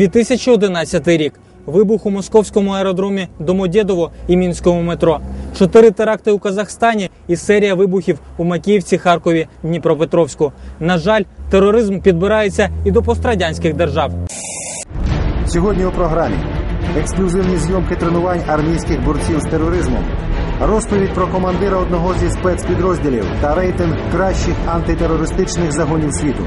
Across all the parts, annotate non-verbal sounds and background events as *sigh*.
2011 рік. Вибух у московському аеродромі Домодєдово і мінському метро. Чотири теракти у Казахстані і серія вибухів у Макіївці, Харкові, Дніпропетровську. На жаль, тероризм підбирається і до пострадянських держав. Сьогодні у програмі ексклюзивні зйомки тренувань армійських борців з тероризмом, розповідь про командира одного зі спецпідрозділів та рейтинг кращих антитерористичних загонів світу.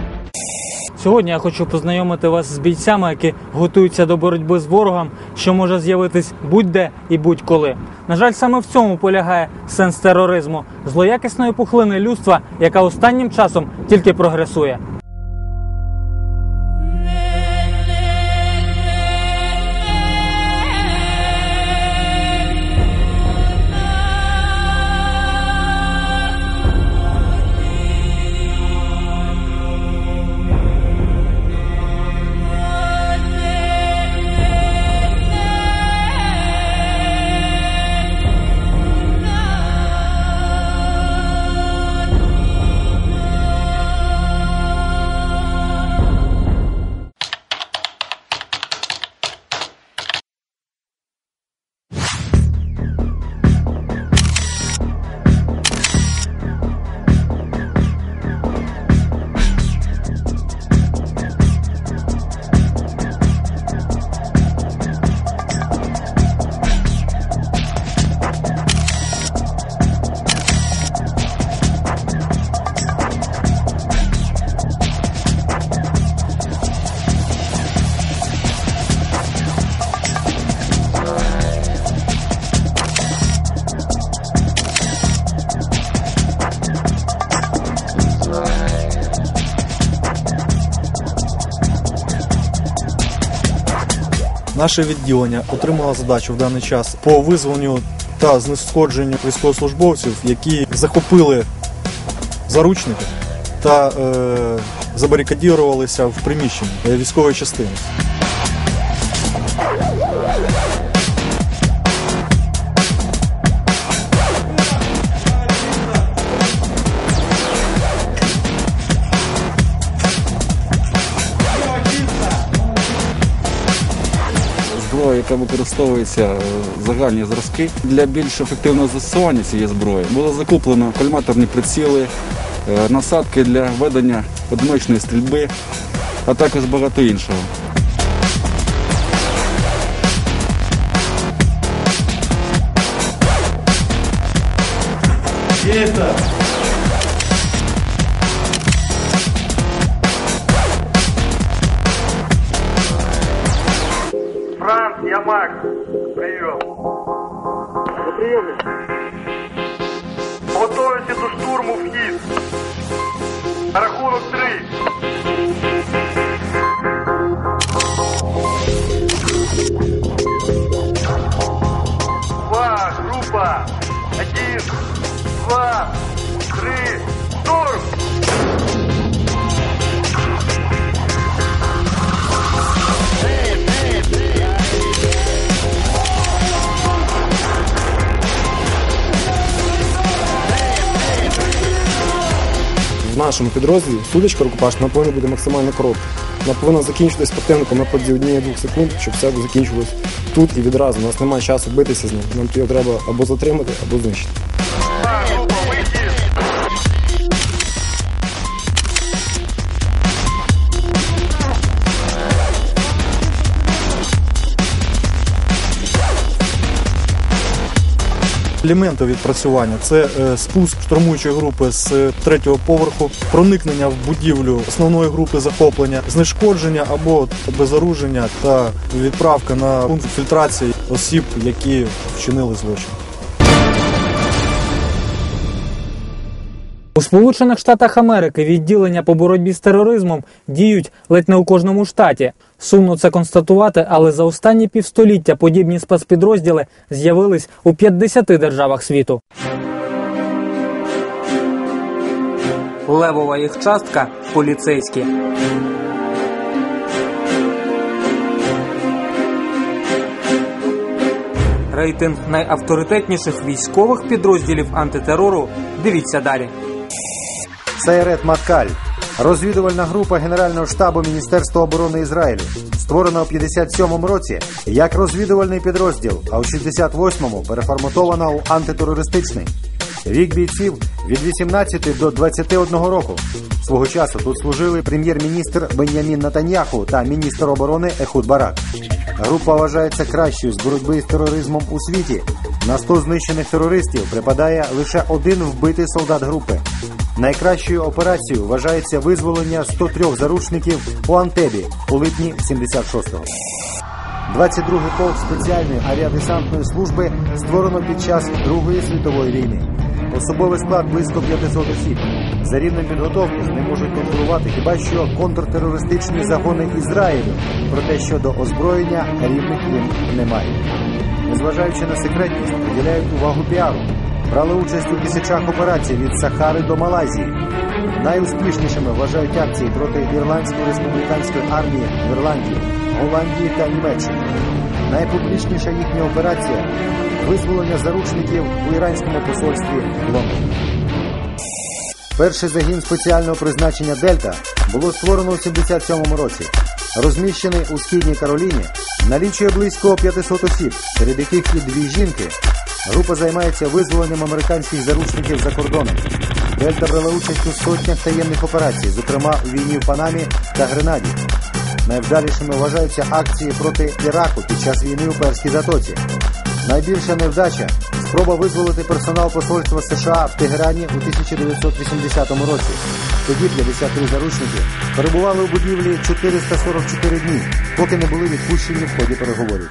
Сьогодні я хочу познайомити вас з бійцями, які готуються до боротьби з ворогом, що може з'явитись будь-де і будь-коли. На жаль, саме в цьому полягає сенс тероризму злоякісної пухлини людства, яка останнім часом тільки прогресує. Наше відділення отримало задачу в даний час по визволенню та знесходженню військовослужбовців, які захопили заручники та е, забарикадірувалися в приміщенні е, військової частини. Яка використовується е, загальні зразки. Для більш ефективного застосування цієї зброї було закуплено кольматорні приціли, е, насадки для ведення одиночної стрільби, а також багато іншого. Франц, Where в підрозділі судочка рукопашна повинна бути максимально коротка. Вона повинна закінчитись противником на протязі однієї-двох секунд, щоб все закінчилось тут і відразу. У нас немає часу битися з ним. Нам його треба або затримати, або знищити. Елементи відпрацювання це е, спуск штурмуючої групи з е, третього поверху, проникнення в будівлю основної групи захоплення, знешкодження або безоруження та відправка на пункт фільтрації осіб, які вчинили злочин. Сполучених Штатах Америки відділення по боротьбі з тероризмом діють ледь не у кожному штаті. Сумно це констатувати, але за останні півстоліття подібні спецпідрозділи з'явились у 50 державах світу. Левова їх частка поліцейські. Рейтинг найавторитетніших військових підрозділів антитерору. Дивіться далі. Сайрет Маткаль, Розвідувальна група Генерального штабу Міністерства оборони Ізраїлю, створена у 57-му році як розвідувальний підрозділ, а у 68-му переформатована у антитерористичний. Вік бійців від 18 до 21 року. Свого часу тут служили прем'єр-міністр Бенямін Натаньяху та міністр оборони Ехуд Барак. Група вважається кращою з боротьби з тероризмом у світі. На 100 знищених терористів припадає лише один вбитий солдат групи. Найкращою операцією вважається визволення 103 заручників у Антебі у липні 76-го. 22-й полк спеціальної авіадесантної служби створено під час Другої світової війни. Особовий склад близько 500 осіб. За рівнем підготовки ним можуть конкурувати хіба що контртерористичні загони Ізраїлю, проте щодо озброєння рівних їм немає. Незважаючи на секретність, приділяють увагу піару. Брали участь у тисячах операцій від Сахари до Малайзії. Найуспішнішими вважають акції проти Ірландської республіканської армії в Ірландії, Голландії та Німеччині. Найпублічніша їхня операція визволення заручників у іранському посольстві в Лондоні. Перший загін спеціального призначення Дельта було створено у 77-му році. Розміщений у східній Кароліні, налічує близько 500 осіб, серед яких і дві жінки. Група займається визволенням американських заручників за кордоном. Дельта брала участь у сотнях таємних операцій, зокрема у війні в Панамі та Гренаді. Найвдалішими вважаються акції проти Іраку під час війни у Перській затоці. Найбільша невдача спроба визволити персонал посольства США в Тегерані у 1980 році. Тоді 53 заручники перебували у будівлі 444 дні, поки не були відпущені в ході переговорів.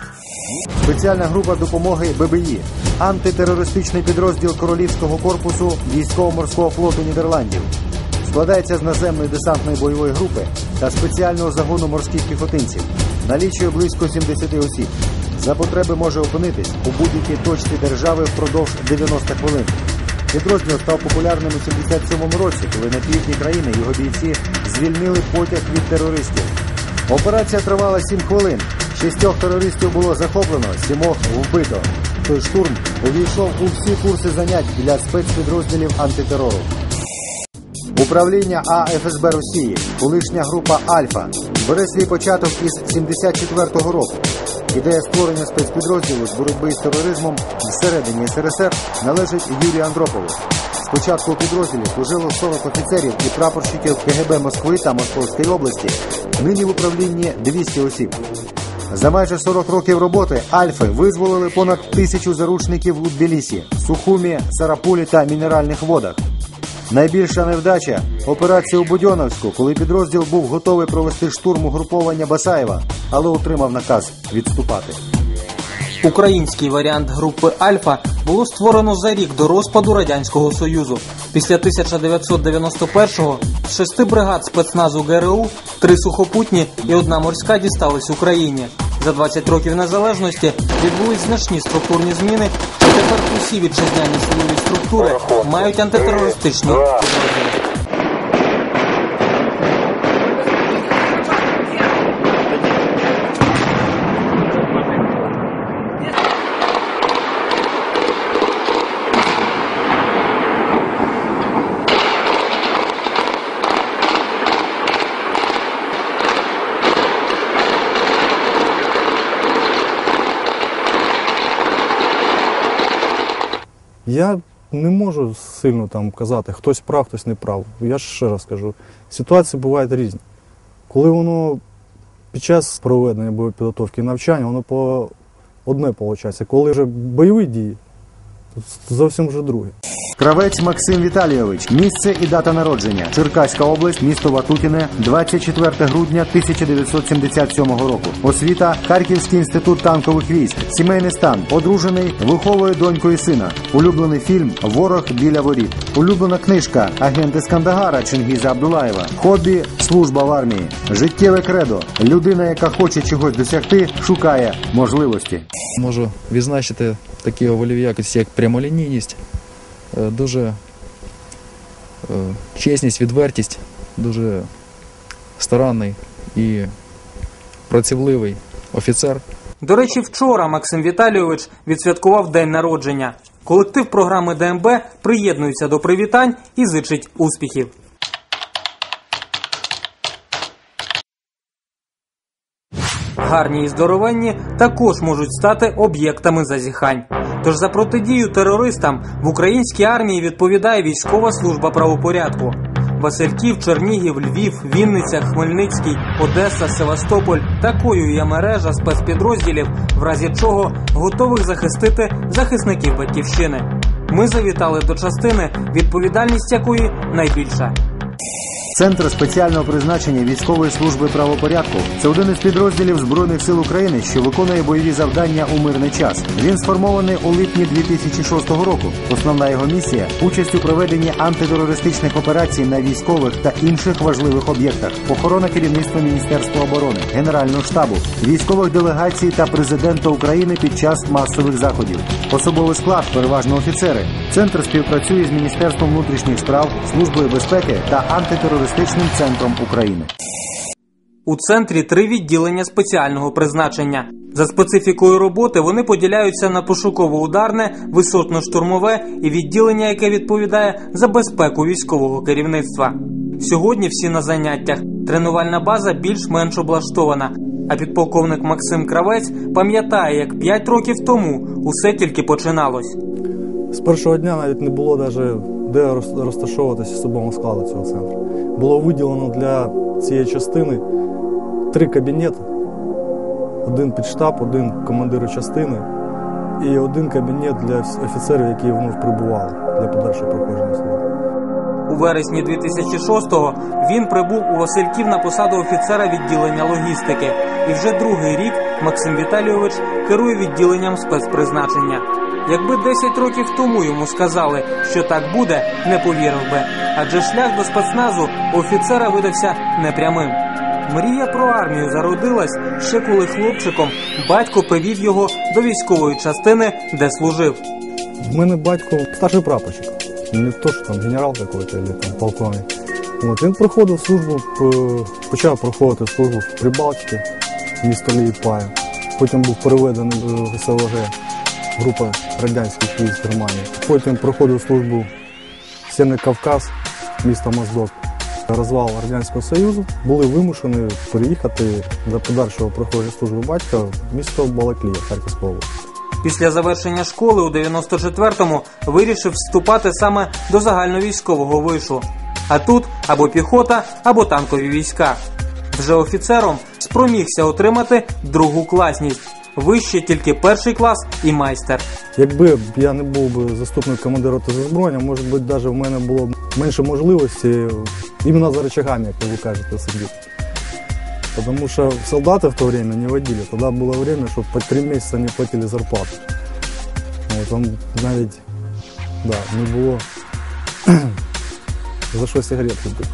Спеціальна група допомоги ББІ, антитерористичний підрозділ Королівського корпусу військово-морського флоту Нідерландів. Складається з наземної десантної бойової групи та спеціального загону морських піхотинців. Налічує близько 70 осіб. За потреби може опинитись у будь-якій точці держави впродовж 90 хвилин. Підрозділ став популярним у 77-му році, коли на півдні країни його бійці звільнили потяг від терористів. Операція тривала 7 хвилин. Шістьох терористів було захоплено, сімох вбито. Той штурм увійшов у всі курси занять для спецпідрозділів антитерору. Управління АФСБ Росії, колишня група Альфа, бере свій початок із 74-го року. Ідея створення спецпідрозділу з боротьби з тероризмом всередині СРСР належить Юрію Андропову. Спочатку у підрозділі служило 40 офіцерів і прапорщиків КГБ Москви та Московської області. Нині в управлінні 200 осіб. За майже 40 років роботи Альфи визволили понад тисячу заручників у Тбілісі, Сухумі, Сарапулі та Мінеральних водах. Найбільша невдача операція у Будьоновську, коли підрозділ був готовий провести штурм угруповання Басаєва, але отримав наказ відступати. Український варіант групи Альфа було створено за рік до розпаду Радянського Союзу. Після 1991-го з шести бригад спецназу ГРУ, три сухопутні і одна морська дістались Україні. За 20 років незалежності відбулись значні структурні зміни, тепер усі вітчизняні силові структури мають антитерористичні підрозділи. Я не можу сильно там казати, хтось прав, хтось не прав. Я ж ще раз кажу, ситуації бувають різні. Коли воно під час проведення бойової підготовки і навчання, воно по одне виходить. Коли вже бойові дії, зовсім вже друге. Кравець Максим Віталійович. Місце і дата народження. Черкаська область, місто Ватутіне, 24 грудня 1977 року. Освіта Харківський інститут танкових військ. Сімейний стан. Одружений, виховує доньку і сина. Улюблений фільм Ворог біля воріт. Улюблена книжка Агенти з Кандагара Чингіза Абдулаєва. Хобі служба в армії. Життєве кредо. Людина, яка хоче чогось досягти, шукає можливості. Можу відзначити такі вольові якості, як прямолінійність, е, дуже е, чесність, відвертість, дуже старанний і працівливий офіцер. До речі, вчора Максим Віталійович відсвяткував день народження. Колектив програми ДМБ приєднується до привітань і зичить успіхів. Гарні і здоровенні, також можуть стати об'єктами зазіхань. Тож за протидію терористам в українській армії відповідає військова служба правопорядку. Васильків, Чернігів, Львів, Вінниця, Хмельницький, Одеса, Севастополь такою є мережа спецпідрозділів, в разі чого готових захистити захисників батьківщини. Ми завітали до частини, відповідальність якої найбільша. Центр спеціального призначення військової служби правопорядку це один із підрозділів збройних сил України, що виконує бойові завдання у мирний час. Він сформований у липні 2006 року. Основна його місія участь у проведенні антитерористичних операцій на військових та інших важливих об'єктах, охорона керівництва Міністерства оборони, Генерального штабу, військових делегацій та президента України під час масових заходів. Особовий склад, переважно офіцери. Центр співпрацює з Міністерством внутрішніх справ, службою безпеки та антитерористичним центром України. У центрі три відділення спеціального призначення. За специфікою роботи вони поділяються на пошуково-ударне, висотно-штурмове і відділення, яке відповідає за безпеку військового керівництва. Сьогодні всі на заняттях. Тренувальна база більш-менш облаштована. А підполковник Максим Кравець пам'ятає, як 5 років тому усе тільки починалось. З першого дня навіть не було даже де роз- розташовуватися особового складу цього центру. Було виділено для цієї частини три кабінети: один під штаб, один командиру частини і один кабінет для офіцерів, які вновь прибували для подальшого проходження служби. У вересні 2006-го він прибув у Васильків на посаду офіцера відділення логістики. І вже другий рік Максим Віталійович керує відділенням спецпризначення. Якби 10 років тому йому сказали, що так буде, не повірив би. Адже шлях до спецназу офіцера видався непрямим. Мрія про армію зародилась ще коли хлопчиком батько привів його до військової частини, де служив. В мене батько старший прапорщик. Не то, що там генерал какой-то або там полковник. От, він проходив службу, почав проходити службу в Прибалтиці, місто Ліїпая. Потім був переведений в СЛГ, група радянських військ Германії. Потім проходив службу Сєвєрний Кавказ, місто Моздок. Розвал Радянського Союзу були вимушені переїхати для подальшого проходження служби батька в місто Балаклія, Харківська область. Після завершення школи у 94-му вирішив вступати саме до загальновійськового вишу. А тут або піхота, або танкові війська. Вже офіцером спромігся отримати другу класність Вище тільки перший клас і майстер. Якби б я не був би заступник командира та зі зброєння, може бути, навіть в мене було б менше можливості іменно за рычагами, як ви кажете, сидіти. Потому что солдаты в то время не водили. Тогда было время, что по три месяца не платили зарплату. Вот, там навіть да, не було *clears throat* за що сигарети купити.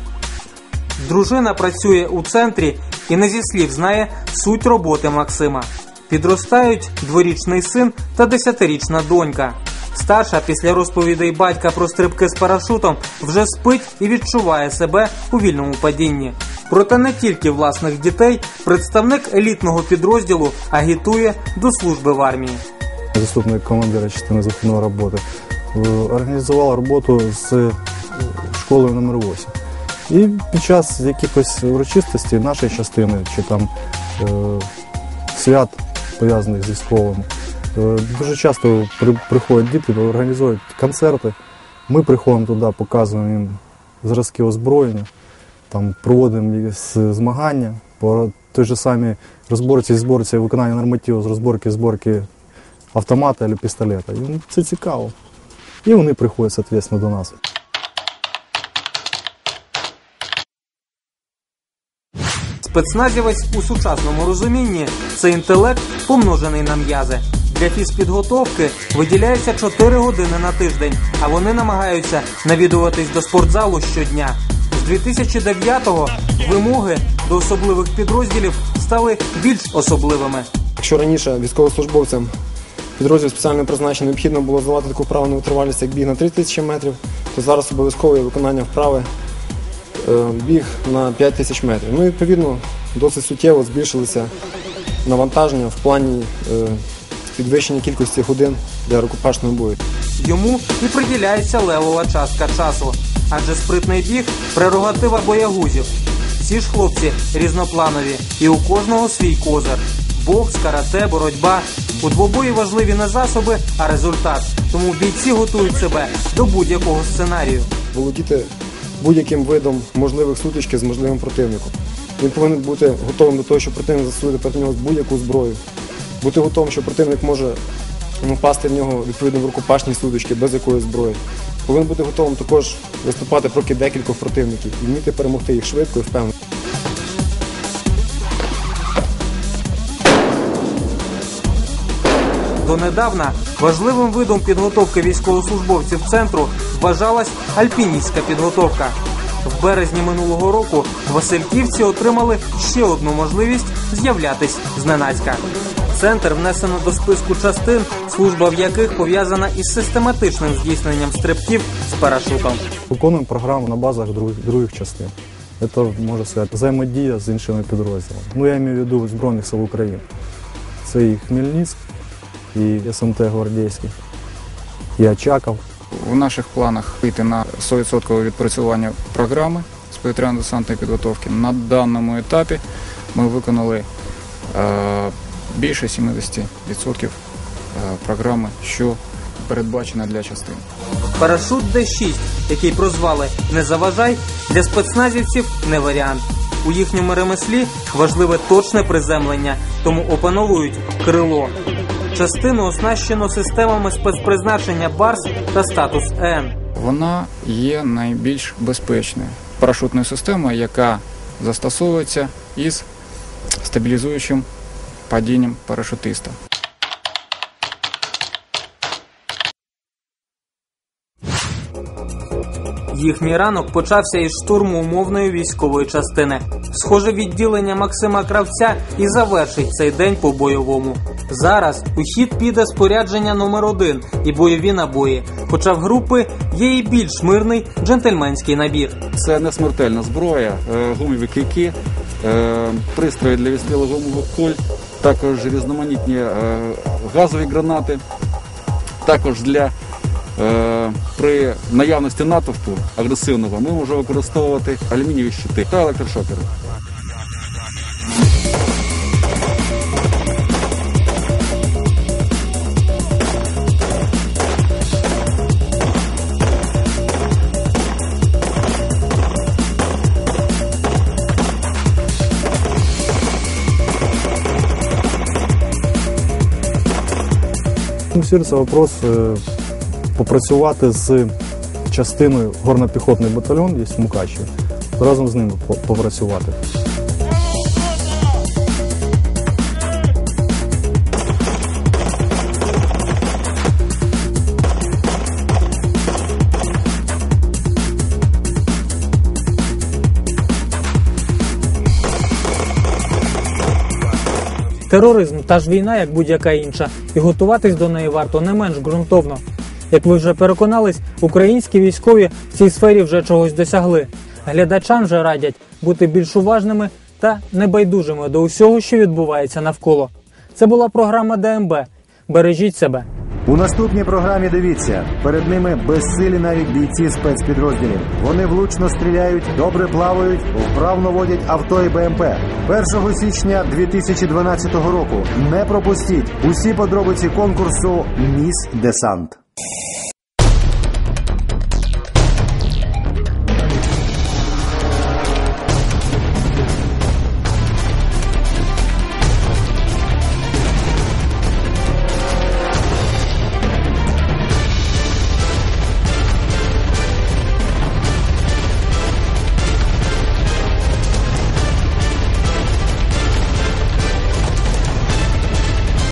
Дружина працює у центрі і не зі слів знає суть роботи Максима. Підростають дворічний син та десятирічна донька. Старша після розповідей батька про стрибки з парашутом вже спить і відчуває себе у вільному падінні. Проте не тільки власних дітей, представник елітного підрозділу агітує до служби в армії. заступник командира частини захисної роботи, е, організував роботу з е, школою номер 8. І під час якихось урочистостей нашої частини чи там е, свят, пов'язаних з військовими, дуже часто приходять діти, організують концерти. Ми приходимо туди, показуємо їм зразки озброєння, там проводимо змагання по той же самій розборці і зборці виконання нормативу з розборки зборки автомата або пістолета. Їм це цікаво. І вони приходять, соответственно, до нас. Спецназівець у сучасному розумінні це інтелект, помножений на м'язи. Для фізпідготовки виділяється 4 години на тиждень, а вони намагаються навідуватись до спортзалу щодня. З 2009-го вимоги до особливих підрозділів стали більш особливими. Якщо раніше військовослужбовцям підрозділу спеціального призначення необхідно було здавати таку вправу на витривалість, як біг на 3 тисячі метрів, то зараз обов'язково виконання вправи біг на 5 тисяч метрів. Ну, відповідно, досить суттєво збільшилися навантаження в плані е, підвищення кількості годин для рукопашного бою. Йому і приділяється левова частка часу, адже спритний біг прерогатива боягузів. Всі ж хлопці різнопланові, і у кожного свій козир. бокс, карате, боротьба. У двобої важливі не засоби, а результат. Тому бійці готують себе до будь-якого сценарію. володіти будь-яким видом можливих сутички з можливим противником. Він повинен бути готовим до того, що противник застосує проти нього будь-яку зброю, бути готовим, що противник може впасти в нього відповідно в рукопашні сутички без якоїсь зброї. Повинен бути готовим також виступати проти декількох противників і вміти перемогти їх швидко і впевнено. Донедавна важливим видом підготовки військовослужбовців центру вважалась альпіністська підготовка. В березні минулого року Васильківці отримали ще одну можливість з'являтись зненацька. Центр внесено до списку частин, служба в яких пов'язана із систематичним здійсненням стрибків з парашутом. Виконуємо програму на базах других, других частин. Це, можна сказати, взаємодія з іншими підрозділами. Ну, я маю в виду Збройних сил України. Це і Хмельницьк, і СМТ Гвардійський, і Очаков. У наших планах вийти на 100% відпрацювання програми з повітряно-десантної підготовки. На даному етапі ми виконали е, більше 70% е, програми, що передбачена для частин. Парашут Д-6, який прозвали Не заважай, для спецназівців не варіант. У їхньому ремеслі важливе точне приземлення, тому опановують крило. Частину оснащено системами спецпризначення БАРС та статус Н. Вона є найбільш безпечною парашутною системою, яка застосовується із стабілізуючим падінням парашутиста. Їхній ранок почався із штурму умовної військової частини. Схоже, відділення Максима Кравця і завершить цей день по бойовому. Зараз у хід піде спорядження номер один і бойові набої. Хоча в групи є і більш мирний джентльменський набір. Це не смертельна зброя, е, гумові кийки, е, пристрої для відстрілу гумових куль, також різноманітні е, газові гранати, також для при наявності натовпу агресивного ми можемо використовувати алюмінієві щити та електрошокери. Це вопрос е, попрацювати з частиною горно-піхотний батальйон, є в Мукачеві, разом з ними попрацювати. Тероризм та ж війна, як будь-яка інша, і готуватись до неї варто не менш ґрунтовно. Як ви вже переконались, українські військові в цій сфері вже чогось досягли. Глядачам же радять бути більш уважними та небайдужими до усього, що відбувається навколо. Це була програма ДМБ. Бережіть себе. У наступній програмі дивіться перед ними безсилі навіть бійці спецпідрозділів. Вони влучно стріляють, добре плавають, вправно водять авто і БМП. 1 січня 2012 року. Не пропустіть усі подробиці конкурсу Міс Десант.